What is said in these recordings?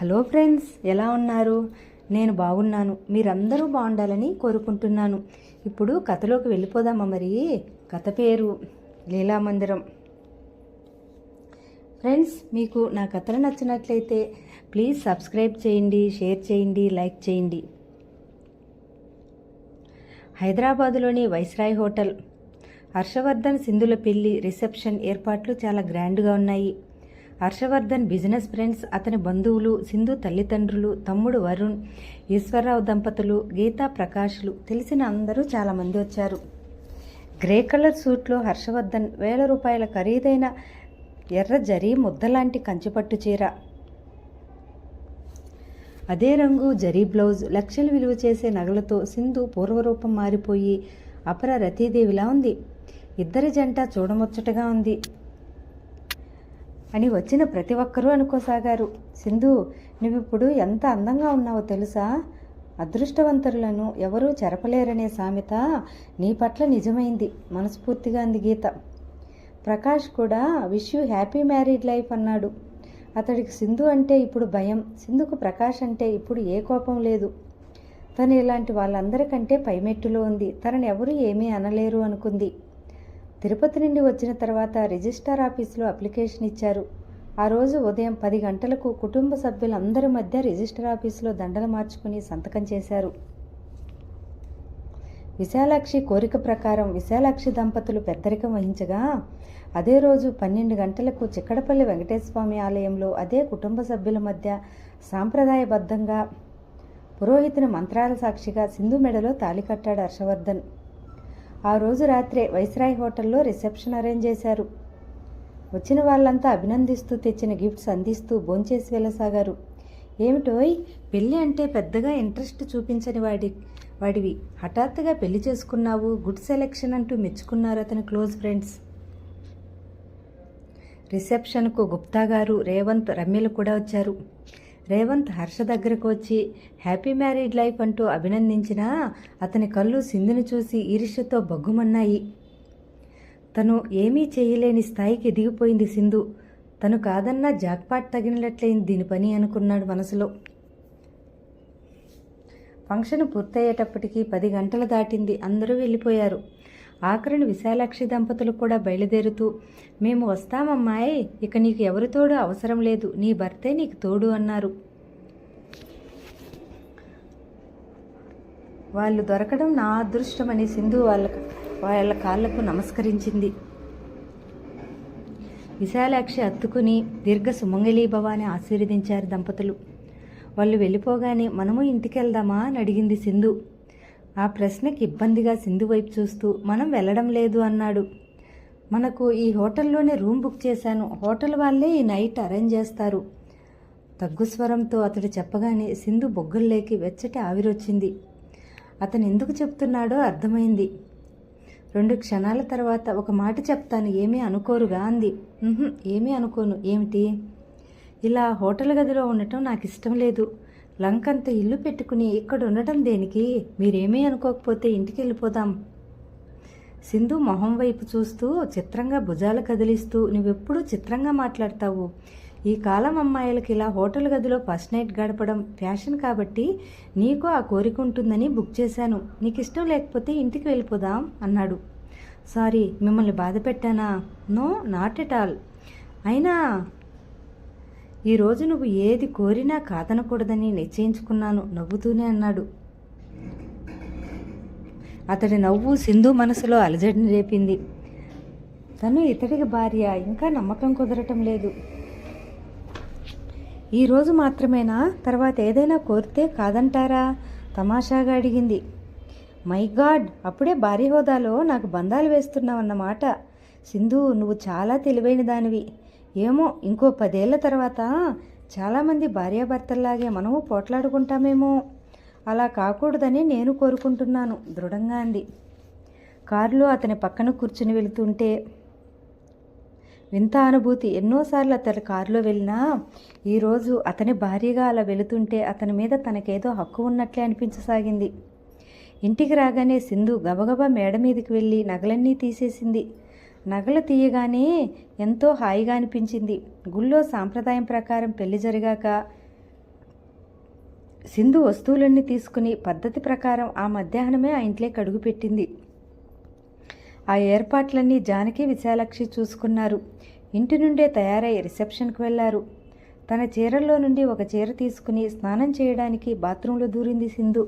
Hello friends ఎలా ఉన్నారు? నేను బాగున్నాను. మీరందరూ బాగుండాలని కోరుకుంటున్నాను. ఇప్పుడు కథలోకి వెళ్ళిపోదామా మరి? కథ పేరు లీలామందిరం. ఫ్రెండ్స్ మీకు నా కథలు నచ్చినట్లయితే ప్లీజ్ సబ్స్క్రైబ్ చేయండి షేర్ చేయండి లైక్ చేయండి. హైదరాబాదులోని వైస్రాయ్ హోటల్. హర్షవర్ధన్ సింధుల పెళ్ళి రిసెప్షన్ ఏర్పాట్లు చాలా గ్రాండ్గా ఉన్నాయి. హర్షవర్ధన్ బిజినెస్ ఫ్రెండ్స్ అతని బంధువులు సింధు తల్లిదండ్రులు తమ్ముడు వరుణ్ ఈశ్వరరావు దంపతులు గీతా ప్రకాష్లు తెలిసిన అందరూ చాలామంది వచ్చారు. గ్రే కలర్ సూట్లో హర్షవర్ధన్ వేల రూపాయల ఖరీదైన ఎర్ర జరీ ముద్దలాంటి కంచిపట్టు చీర. అదే రంగు జరీ బ్లౌజ్ లక్షలు విలువ చేసే నగలతో సింధు పూర్వరూపం మారిపోయి అపర రతీదేవిలా ఉంది. ఇద్దరి జంట చూడముచ్చటగా ఉంది. అని వచ్చిన ప్రతి ఒక్కరూ అనుకోసాగారు. సింధు నువ్విప్పుడు ఎంత అందంగా ఉన్నావో తెలుసా? అదృష్టవంతులను ఎవరూ చెరపలేరనే సామెత నీ పట్ల నిజమైంది. మనస్ఫూర్తిగా అంది గీత. ప్రకాష్ కూడా wish you happy married life అన్నాడు. అతడికి సింధు అంటే ఇప్పుడు భయం. సింధుకు ప్రకాష్ అంటే ఇప్పుడు ఏ కోపం లేదు. తను ఇలాంటి వాళ్ళందరికంటే పైమెట్టులో ఉంది. తనని ఎవరూ ఏమీ అనలేరు అనుకుంది. తిరుపతి నుండి వచ్చిన తర్వాత రిజిస్టార్ ఆఫీసులో అప్లికేషన్ ఇచ్చారు. ఆ రోజు ఉదయం పది గంటలకు కుటుంబ సభ్యులందరి మధ్య రిజిస్టర్ ఆఫీసులో దండలు మార్చుకుని సంతకం చేశారు. విశాలాక్షి కోరిక ప్రకారం విశాలాక్షి దంపతులు పెద్దరికం వహించగా అదే రోజు పన్నెండు గంటలకు చిక్కడపల్లి వెంకటేశ్వమి ఆలయంలో అదే కుటుంబ సభ్యుల మధ్య సాంప్రదాయబద్ధంగా పురోహితుని మంత్రాల సాక్షిగా సింధు మెడలో తాళి కట్టాడు హర్షవర్ధన్. ఆ రోజు రాత్రే వైస్రాయ్ హోటల్లో రిసెప్షన్ అరేంజ్ చేశారు. వచ్చిన వాళ్ళంతా అభినందిస్తూ తెచ్చిన గిఫ్ట్స్ అందిస్తూ భోంచేసి వెళ్ళసాగారు. ఏమిటోయ్ పెళ్ళి అంటే పెద్దగా ఇంట్రెస్ట్ చూపించని వాడి వాడివి. హఠాత్తుగా పెళ్ళి చేసుకున్నావు గుడ్ సెలెక్షన్ అంటూ మెచ్చుకున్నారు అతని క్లోజ్ ఫ్రెండ్స్. రిసెప్షన్కు గుప్తా గారు రేవంత్ రమ్యలు కూడా వచ్చారు. రేవంత్ హర్ష దగ్గరకు వచ్చి హ్యాపీ మ్యారీడ్ లైఫ్ అంటూ అభినందించినా అతని కళ్ళు సింధుని చూసి ఈర్ష్యతో బగ్గుమన్నాయి. తను ఏమీ చేయలేని స్థాయికి ఎదిగిపోయింది సింధు. తను కాదన్నా జాక్పాట్ తగినట్లయింది దీని పని అనుకున్నాడు మనసులో. ఫంక్షన్ పూర్తయ్యేటప్పటికీ పది గంటలు దాటింది. అందరూ వెళ్ళిపోయారు. ఆఖరిని విశాలాక్షి దంపతులు కూడా బయలుదేరుతూ మేము వస్తామమ్మాయి ఇక నీకు ఎవరి తోడు అవసరం లేదు నీ భర్తే నీకు తోడు అన్నారు. వాళ్ళు దొరకడం నా అదృష్టమని సింధు వాళ్ళ వాళ్ళ కాళ్ళకు నమస్కరించింది. విశాలాక్షి అత్తుకుని దీర్ఘ సుమంగళీభవ అని ఆశీర్వదించారు దంపతులు. వాళ్ళు వెళ్ళిపోగానే మనము ఇంటికి వెళ్దామా అని అడిగింది సింధు. ఆ ప్రశ్నకి ఇబ్బందిగా సింధు వైపు చూస్తూ మనం వెళ్ళడం లేదు అన్నాడు. మనకు ఈ హోటల్లోనే రూమ్ బుక్ చేశాను. హోటల్ వాళ్ళే ఈ నైట్ అరేంజ్ చేస్తారు. తగ్గు స్వరంతో అతడు చెప్పగానే సింధు బొగ్గుల్లోకి వెచ్చటి ఆవిరొచ్చింది. అతను ఎందుకు చెప్తున్నాడో అర్థమైంది. రెండు క్షణాల తర్వాత ఒక మాట చెప్తాను ఏమీ అనుకోరుగా అంది. ఏమీ అనుకోను. ఏమిటి? ఇలా హోటల్ గదిలో ఉండటం నాకు ఇష్టం లేదు. లంకంత ఇల్లు పెట్టుకుని ఇక్కడ ఉండటం దేనికి? మీరేమీ అనుకోకపోతే ఇంటికి వెళ్ళిపోదాం సింధు మొహం వైపు చూస్తూ చిత్రంగా భుజాలు కదిలిస్తూ నువ్వెప్పుడూ చిత్రంగా మాట్లాడతావు? ఈ కాలం అమ్మాయిలకి ఇలా హోటల్ గదిలో ఫస్ట్ నైట్ గడపడం ఫ్యాషన్ కాబట్టి నీకు ఆ కోరిక ఉంటుందని బుక్ చేశాను. నీకు ఇష్టం లేకపోతే ఇంటికి వెళ్ళిపోదాం అన్నాడు. సారీ మిమ్మల్ని బాధ పెట్టానా నో నాట్ ఎట్ ఆల్. అయినా ఈరోజు నువ్వు ఏది కోరినా కాదనకూడదని నిశ్చయించుకున్నాను నవ్వుతూనే అన్నాడు. అతడి నవ్వు సింధు మనసులో అలజడిని రేపింది. తను ఇతడికి భార్య ఇంకా నమ్మకం కుదరటం లేదు. ఈరోజు మాత్రమేనా? తర్వాత ఏదైనా కోరితే కాదంటారా? తమాషాగా అడిగింది. మై గాడ్ అప్పుడే భార్య హోదాలో నాకు బంధాలు వేస్తున్నావన్నమాట. సింధు నువ్వు చాలా తెలివైన దానివి. ఏమో ఇంకో పదేళ్ళ తర్వాత చాలామంది భార్యాభర్తల్లాగే మనము పోట్లాడుకుంటామేమో. అలా కాకూడదని నేను కోరుకుంటున్నాను దృఢంగా అంది. కారులో అతని పక్కన కూర్చుని వెళుతుంటే వింత అనుభూతి. ఎన్నోసార్లు అతని కారులో వెళ్ళినా ఈరోజు అతని భార్యగా అలా వెళుతుంటే అతని మీద తనకేదో హక్కు ఉన్నట్లే అనిపించసాగింది. ఇంటికి రాగానే సింధు గబగబా మేడ మీదకి వెళ్ళి నగలన్నీ తీసేసింది. నగలు తీయగానే ఎంతో హాయిగా అనిపించింది. గుళ్ళో సాంప్రదాయం ప్రకారం పెళ్ళి జరిగాక సింధు వస్తువులన్నీ తీసుకుని పద్ధతి ప్రకారం ఆ మధ్యాహ్నమే ఆ ఇంట్లోకి అడుగుపెట్టింది ఆ ఏర్పాట్లన్నీ జానకి విశాలక్షి చూసుకున్నారు. ఇంటి నుండే తయారై రిసెప్షన్కి వెళ్ళారు తన చీరల్లో నుండి ఒక చీర తీసుకుని స్నానం చేయడానికి బాత్రూంలో దూరింది సింధు.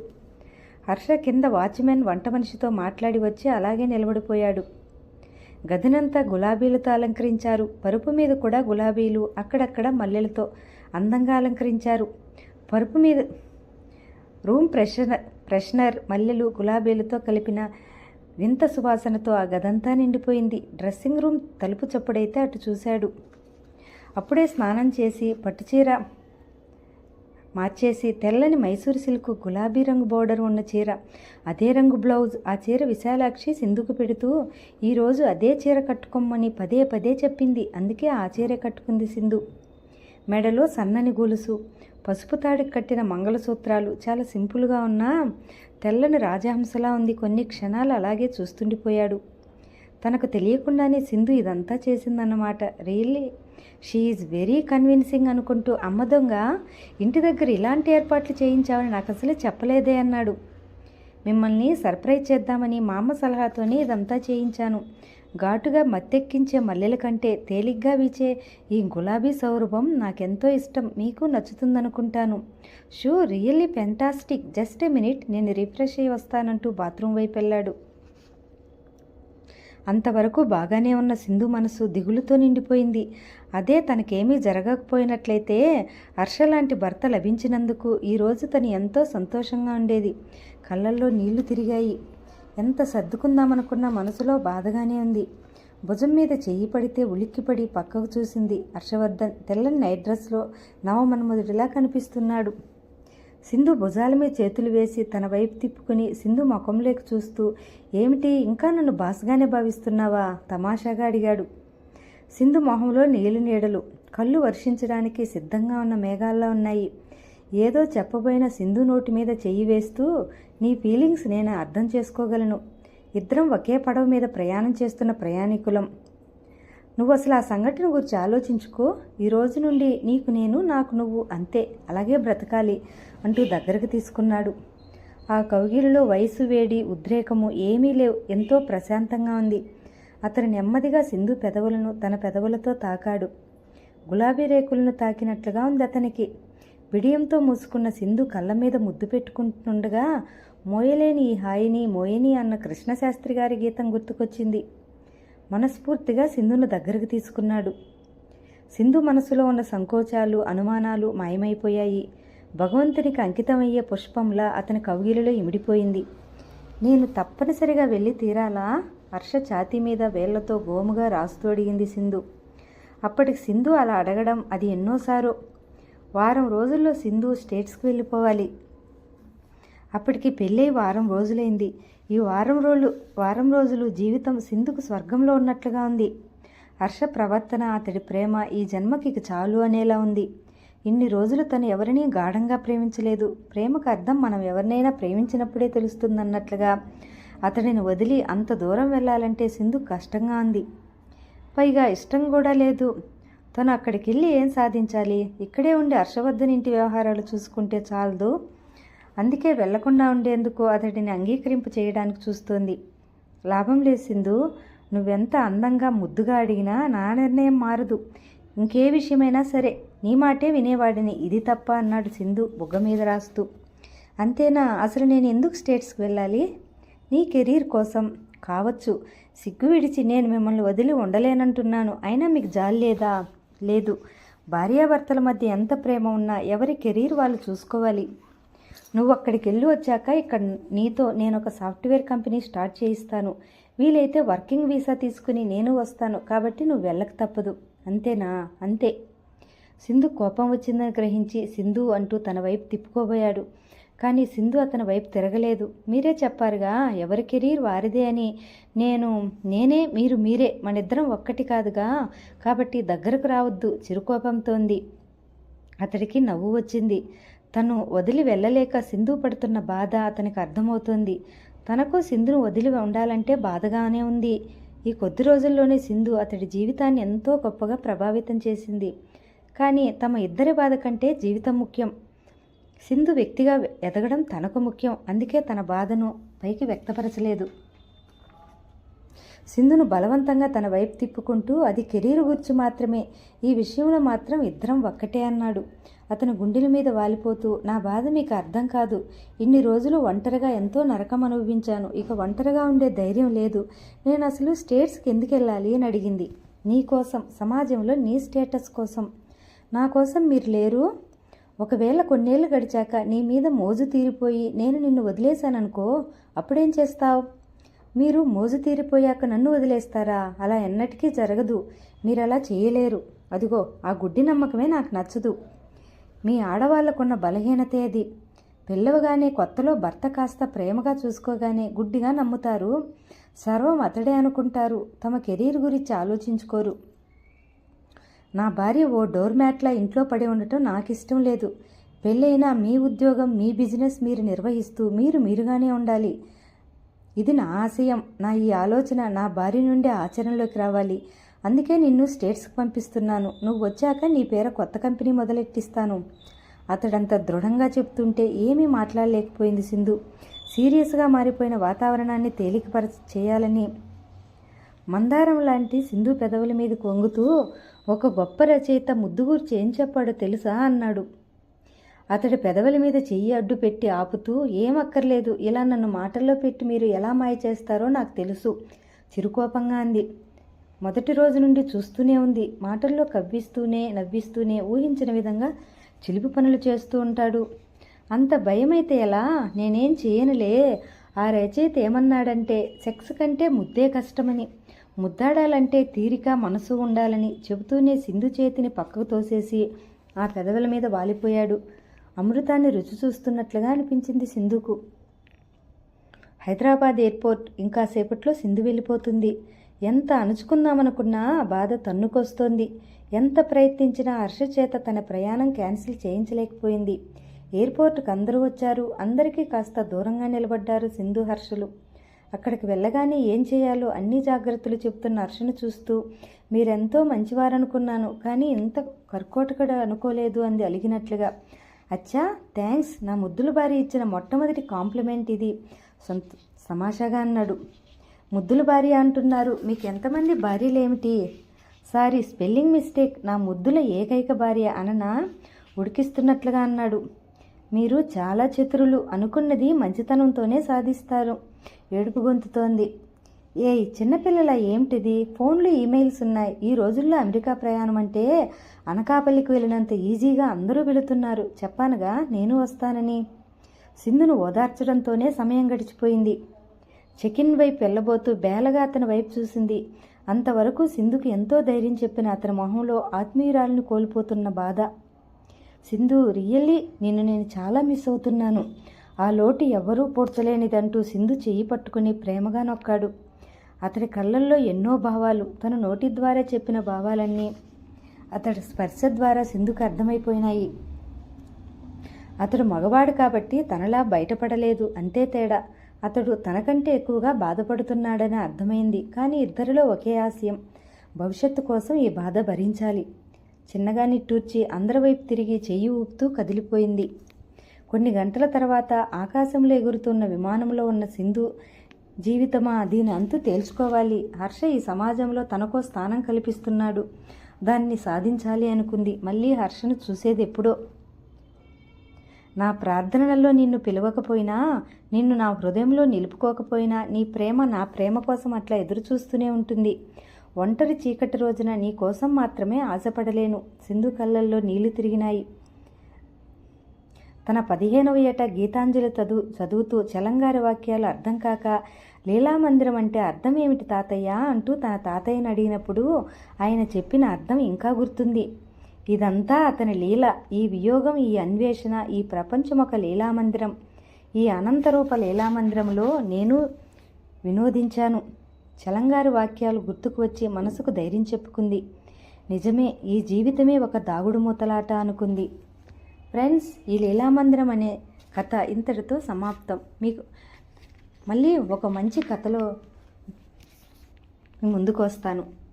హర్ష కింద వాచ్మెన్ వంట మనిషితో మాట్లాడి వచ్చి అలాగే నిలబడిపోయాడు. గదినంతా గులాబీలతో అలంకరించారు. పరుపు మీద కూడా గులాబీలు అక్కడక్కడ మల్లెలతో అందంగా అలంకరించారు. పరుపు మీద రూమ్ ఫ్రెషనర్ ఫ్రెషనర్ మల్లెలు గులాబీలతో కలిపిన వింత సువాసనతో ఆ గదంతా నిండిపోయింది. డ్రెస్సింగ్ రూమ్ తలుపు చప్పుడైతే అటు చూశాడు. అప్పుడే స్నానం చేసి పట్టుచీర మార్చేసి తెల్లని మైసూర్ సిల్క్ గులాబీ రంగు బోర్డర్ ఉన్న చీర. అదే రంగు బ్లౌజ్. ఆ చీర విశాలాక్షి సింధుకు పెడుతూ ఈరోజు అదే చీర కట్టుకోమని పదే పదే చెప్పింది. అందుకే ఆ చీర కట్టుకుంది సింధు. మెడలో సన్నని గొలుసు. పసుపు తాడికి కట్టిన మంగళసూత్రాలు. చాలా సింపుల్గా ఉన్నా తెల్లని రాజహంసలా ఉంది. కొన్ని క్షణాలు అలాగే చూస్తుండిపోయాడు. తనకు తెలియకుండానే సింధు ఇదంతా చేసిందన్నమాట. Really she is very convincing అనుకుంటూ అమ్మ దొంగ ఇంటి దగ్గర ఇలాంటి ఏర్పాట్లు చేయించావని నాకు అసలే చెప్పలేదే అన్నాడు. మిమ్మల్ని సర్ప్రైజ్ చేద్దామని మా అమ్మ సలహాతోనే ఇదంతా చేయించాను. ఘాటుగా మత్తెక్కించే మల్లెల కంటే తేలిగ్గా వీచే ఈ గులాబీ సౌరభం నాకెంతో ఇష్టం మీకు నచ్చుతుందనుకుంటాను. So really fantastic just a minute నేను రిఫ్రెష్ అయ్యి వస్తానంటూ బాత్రూమ్ వైపు వెళ్ళాడు. అంతవరకు బాగానే ఉన్న సింధు మనసు దిగులుతో నిండిపోయింది. అదే తనకేమీ జరగకపోయినట్లయితే హర్ష లాంటి భర్త లభించినందుకు ఈరోజు తను ఎంతో సంతోషంగా ఉండేది. కళ్ళల్లో నీళ్ళు తిరిగాయి. ఎంత సర్దుకుందామనుకున్న మనసులో బాధగానే ఉంది. భుజం మీద చెయ్యి పడితే ఉలిక్కిపడి పక్కకు చూసింది హర్షవర్ధన్. తెల్లని నైట్ డ్రెస్లో నవమన్మధుడిలా కనిపిస్తున్నాడు. సింధు భుజాల మీద చేతులు వేసి తన వైపు తిప్పుకుని సింధు ముఖంలోకి చూస్తూ ఏమిటి ఇంకా నన్ను బాసుగానే భావిస్తున్నావా? తమాషాగా అడిగాడు. సింధు మొహంలో నీళ్ళు నీడలు కళ్ళు వర్షించడానికి సిద్ధంగా ఉన్న మేఘాల్లో ఉన్నాయి. ఏదో చెప్పబోయిన సింధు నోటి మీద చెయ్యి వేస్తూ నీ ఫీలింగ్స్ నేను అర్థం చేసుకోగలను. ఇద్దరం ఒకే పడవ మీద ప్రయాణం చేస్తున్న ప్రయాణికులం. నువ్వు అసలు ఆ సంఘటన గురించి ఆలోచించుకో. ఈ రోజు నుండి నీకు నేను నాకు నువ్వు అంతే. అలాగే బ్రతకాలి అంటూ దగ్గరకు తీసుకున్నాడు. ఆ కౌగిలిలో వయసు వేడి ఉద్రేకము ఏమీ లేవు. ఎంతో ప్రశాంతంగా ఉంది. అతను నెమ్మదిగా సింధు పెదవులను తన పెదవులతో తాకాడు. గులాబీ రేకులను తాకినట్లుగా ఉంది అతనికి. బిడియంతో మూసుకున్న సింధు కళ్ళ మీద ముద్దు పెట్టుకుంటుండగా మోయలేని ఈ హాయిని మోయని అన్న కృష్ణశాస్త్రి గారి గీతం గుర్తుకొచ్చింది. మనస్ఫూర్తిగా సింధును దగ్గరకు తీసుకున్నాడు. సింధు మనసులో ఉన్న సంకోచాలు అనుమానాలు మాయమైపోయాయి. భగవంతునికి అంకితమయ్యే పుష్పంలా అతని కౌగిలిలో ఇమిడిపోయింది. నేను తప్పనిసరిగా వెళ్ళి తీరాలా? హర్ష ఛాతీ మీద వేళ్ళతో గోముగా రాస్తూ అడిగింది సింధు. అప్పటికి సింధు అలా అడగడం అది ఎన్నోసారో. వారం రోజుల్లో సింధు స్టేట్స్కి వెళ్ళిపోవాలి. అప్పటికి పెళ్ళై వారం రోజులైంది. ఈ వారం రోజులు వారం రోజులు జీవితం సింధుకు స్వర్గంలో ఉన్నట్లుగా ఉంది. హర్ష ప్రవర్తన అతడి ప్రేమ ఈ జన్మకి చాలు అనేలా ఉంది. ఇన్ని రోజులు తను ఎవరినీ గాఢంగా ప్రేమించలేదు. ప్రేమకు అర్థం మనం ఎవరినైనా ప్రేమించినప్పుడే తెలుస్తుందన్నట్లుగా అతడిని వదిలి అంత దూరం వెళ్ళాలంటే సింధు కష్టంగా ఉంది. పైగా ఇష్టం కూడా లేదు. తను అక్కడికి వెళ్ళి ఏం సాధించాలి? ఇక్కడే ఉండి హర్షవర్ధన్ ఇంటి వ్యవహారాలు చూసుకుంటే చాలదు. అందుకే వెళ్ళకుండా ఉండేందుకు అతడిని అంగీకరింపు చేయడానికి చూస్తోంది. లాభం లేదు సింధు. నువ్వెంత అందంగా ముద్దుగా అడిగినా నా నిర్ణయం మారదు. ఇంకే విషయమైనా సరే నీ మాటే వినేవాడిని. ఇది తప్ప అన్నాడు సింధు బుగ్గ మీద రాస్తూ. అంతేనా? అసలు నేను ఎందుకు స్టేట్స్కి వెళ్ళాలి? నీ కెరీర్ కోసం. కావచ్చు. సిగ్గు విడిచి నేను మిమ్మల్ని వదిలి ఉండలేనంటున్నాను. అయినా మీకు జాలి లేదా? లేదు. భార్యాభర్తల మధ్య ఎంత ప్రేమ ఉన్నా ఎవరి కెరీర్ వాళ్ళు చూసుకోవాలి. నువ్వు అక్కడికి వెళ్ళి వచ్చాక ఇక్కడ నీతో నేను ఒక సాఫ్ట్వేర్ కంపెనీ స్టార్ట్ చేయిస్తాను. వీలైతే వర్కింగ్ వీసా తీసుకుని నేను వస్తాను. కాబట్టి నువ్వు వెళ్ళక తప్పదు. అంతేనా? అంతే. సింధు కోపం వచ్చిందని గ్రహించి సింధు అంటూ తన వైపు తిప్పుకోబోయాడు. కానీ సింధు అతని వైపు తిరగలేదు. మీరే చెప్పారుగా ఎవరి కెరీర్ వారిదే అని. నేను నేనే మీరు మీరే. మనిద్దరం ఒక్కటి కాదుగా. కాబట్టి దగ్గరకు రావద్దు. చిరుకోపంతోంది. అతడికి నవ్వు వచ్చింది. తను వదిలి వెళ్ళలేక సింధు పడుతున్న బాధ అతనికి అర్థమవుతుంది. తనకు సింధును వదిలి ఉండాలంటే బాధగానే ఉంది. ఈ కొద్ది రోజుల్లోనే సింధు అతడి జీవితాన్ని ఎంతో గొప్పగా ప్రభావితం చేసింది. కానీ తమ ఇద్దరి బాధ కంటే జీవితం ముఖ్యం. సింధు వ్యక్తిగా ఎదగడం తనకు ముఖ్యం. అందుకే తన బాధను పైకి వ్యక్తపరచలేదు. సింధును బలవంతంగా తన వైపు తిప్పుకుంటూ అది కెరీర్ గురించి మాత్రమే. ఈ విషయంలో మాత్రం ఇద్దరం ఒక్కటే అన్నాడు. అతను గుండెల మీద వాలిపోతూ నా బాధ మీకు అర్థం కాదు. ఇన్ని రోజులు ఒంటరిగా ఎంతో నరకం అనుభవించాను. ఇక ఒంటరిగా ఉండే ధైర్యం లేదు. నేను అసలు స్టేట్స్కి ఎందుకు వెళ్ళాలి అని అడిగింది. నీ కోసం సమాజంలో నీ స్టేటస్ కోసం. నా కోసం మీరు లేరు. ఒకవేళ కొన్నేళ్ళు గడిచాక నీ మీద మోజు తీరిపోయి నేను నిన్ను వదిలేశాననుకో అప్పుడేం చేస్తావు? మీరు మోజు తీరిపోయాక నన్ను వదిలేస్తారా? అలా ఎన్నటికీ జరగదు. మీరు అలా చేయలేరు. అదిగో ఆ గుడ్డి నమ్మకమే నాకు నచ్చదు. మీ ఆడవాళ్ళకున్న బలహీనతే అది. పిల్లవగానే కొత్తలో భర్త కాస్త ప్రేమగా చూసుకోగానే గుడ్డిగా నమ్ముతారు. సర్వం అతడే అనుకుంటారు. తమ కెరీర్ గురించి ఆలోచించుకోరు. నా భార్య ఓ డోర్ మ్యాట్లా ఇంట్లో పడి ఉండటం నాకు ఇష్టం లేదు. పెళ్ళైనా మీ ఉద్యోగం మీ బిజినెస్ మీరు నిర్వహిస్తూ మీరు మీరుగానే ఉండాలి. ఇది నా ఆశయం. నా ఈ ఆలోచన నా భార్య నుండి ఆచరణలోకి రావాలి. అందుకే నిన్ను స్టేట్స్కి పంపిస్తున్నాను. నువ్వు వచ్చాక నీ పేర కొత్త కంపెనీ మొదలెట్టిస్తాను. అతడంత దృఢంగా చెప్తుంటే ఏమీ మాట్లాడలేకపోయింది సింధు. సీరియస్గా మారిపోయిన వాతావరణాన్ని తేలికపర చేయాలని. మందారం లాంటి సింధు పెదవుల మీద కొంగుతూ ఒక గొప్ప రచయిత ముద్దుగూర్చి ఏం చెప్పాడో తెలుసా అన్నాడు. అతడి పెదవుల మీద చెయ్యి అడ్డు పెట్టి ఆపుతూ ఏమక్కర్లేదు ఇలా నన్ను మాటల్లో పెట్టి మీరు ఎలా మాయ చేస్తారో నాకు తెలుసు. చిరుకోపంగా అంది. మొదటి రోజు నుండి చూస్తూనే ఉంది. మాటల్లో కవ్విస్తూనే నవ్విస్తూనే ఊహించిన విధంగా చిలిపి పనులు చేస్తూ ఉంటాడు. అంత భయమైతే ఎలా? నేనేం చేయనులే. ఆ రచయిత ఏమన్నాడంటే సెక్స్ కంటే ముద్దే కష్టమని. ముద్దాడాలంటే తీరిక మనసు ఉండాలని చెబుతూనే సింధు చేతిని పక్కకు తోసేసి ఆ పెదవుల మీద వాలిపోయాడు. అమృతాన్ని రుచి చూస్తున్నట్లుగా అనిపించింది సింధుకు. హైదరాబాద్ ఎయిర్పోర్ట్ ఇంకా సేపట్లో సింధు వెళ్ళిపోతుంది. ఎంత అణుచుకుందామనుకున్నా బాధ తన్నుకొస్తోంది. ఎంత ప్రయత్నించినా హర్ష చేత తన ప్రయాణం క్యాన్సిల్ చేయించలేకపోయింది. ఎయిర్పోర్ట్కి అందరూ వచ్చారు. అందరికీ కాస్త దూరంగా నిలబడ్డారు సింధు హర్షులు. అక్కడికి వెళ్ళగానే ఏం చేయాలో అన్ని జాగ్రత్తలు చెప్తున్న హర్షను చూస్తూ మీరెంతో మంచివారనుకున్నాను కానీ ఇంత కర్కోటకడ అనుకోలేదు అంది అలిగినట్లుగా. అచ్చా థ్యాంక్స్ నా ముద్దుల భార్య ఇచ్చిన మొట్టమొదటి కాంప్లిమెంట్ ఇది సొంత సమాషాగా అన్నాడు. ముద్దుల భార్య అంటున్నారు. మీకు ఎంతమంది భార్యలేమిటి? Sorry spelling mistake. నా ముద్దుల ఏకైక భార్య అననా? ఉడికిస్తున్నట్లుగా అన్నాడు. మీరు చాలా చతురులు. అనుకున్నది మంచితనంతోనే సాధిస్తారు. ఏడుపు గొంతుతోంది. ఏ చిన్నపిల్లల ఏమిటిది? ఫోన్లు ఈమెయిల్స్ ఉన్నాయి. ఈ రోజుల్లో అమెరికా ప్రయాణం అంటే అనకాపల్లికి వెళ్ళినంత ఈజీగా అందరూ వెళుతున్నారు. చెప్పానుగా నేను వస్తానని. సింధును ఓదార్చడంతోనే సమయం గడిచిపోయింది. చెకిన్ వైపు వెళ్ళబోతూ బేలగా అతని వైపు చూసింది. అంతవరకు సింధుకు ఎంతో ధైర్యం చెప్పిన అతని మొహంలో ఆత్మీయురాలను కోల్పోతున్న బాధ. సింధు రియల్లీ నిన్ను నేను చాలా మిస్ అవుతున్నాను. ఆ లోటు ఎవ్వరూ పూడ్చలేనిదంటూ సింధు చెయ్యి పట్టుకుని ప్రేమగా నొక్కాడు. అతడి కళ్ళల్లో ఎన్నో భావాలు. తన నోటి ద్వారా చెప్పిన భావాలన్నీ అతడి స్పర్శ ద్వారా సింధుకు అర్థమైపోయినాయి. అతడు మగవాడు కాబట్టి తనలా బయటపడలేదు. అంతే తేడా. అతడు తనకంటే ఎక్కువగా బాధపడుతున్నాడని అర్థమైంది. కానీ ఇద్దరిలో ఒకే ఆశయం. భవిష్యత్తు కోసం ఈ బాధ భరించాలి. చిన్నగా నిట్టూర్చి అందరి వైపు తిరిగి చెయ్యి ఊపుతూ కదిలిపోయింది. కొన్ని గంటల తర్వాత ఆకాశంలో ఎగురుతున్న విమానంలో ఉన్న సింధు జీవితమా దీని అంతు తేల్చుకోవాలి. హర్ష ఈ సమాజంలో తనకో స్థానం కల్పిస్తున్నాడు. దాన్ని సాధించాలి అనుకుంది. మళ్ళీ హర్షను చూసేది ఎప్పుడో. నా ప్రార్థనలలో నిన్ను పిలవకపోయినా నిన్ను నా హృదయంలో నిలుపుకోకపోయినా నీ ప్రేమ నా ప్రేమ కోసం అట్లా ఎదురు చూస్తూనే ఉంటుంది. ఒంటరి చీకటి రోజున నీ కోసం మాత్రమే ఆశపడలేను. సింధు కళ్ళల్లో నీళ్ళు తిరిగినాయి. తన పదిహేనవ ఏట గీతాంజలి చదువు చదువుతూ చలంగారి వాక్యాలు అర్థం కాక లీలామందిరం అంటే అర్థం ఏమిటి తాతయ్య? అంటూ తన తాతయ్యని అడిగినప్పుడు ఆయన చెప్పిన అర్థం ఇంకా గుర్తుంది. ఇదంతా అతని లీల ఈ వియోగం ఈ అన్వేషణ ఈ ప్రపంచం ఒక లీలామందిరం. ఈ అనంతరూప లీలామందిరంలో నేను వినోదించాను. చలంగారి వాక్యాలు గుర్తుకు వచ్చి మనసుకు ధైర్యం చెప్పుకుంది. నిజమే ఈ జీవితమే ఒక దాగుడు మూతలాట అనుకుంది. ఫ్రెండ్స్ ఈ లీలామందిరం అనే కథ ఇంతటితో సమాప్తం. మీకు మళ్ళీ ఒక మంచి కథలో ముందుకు వస్తాను.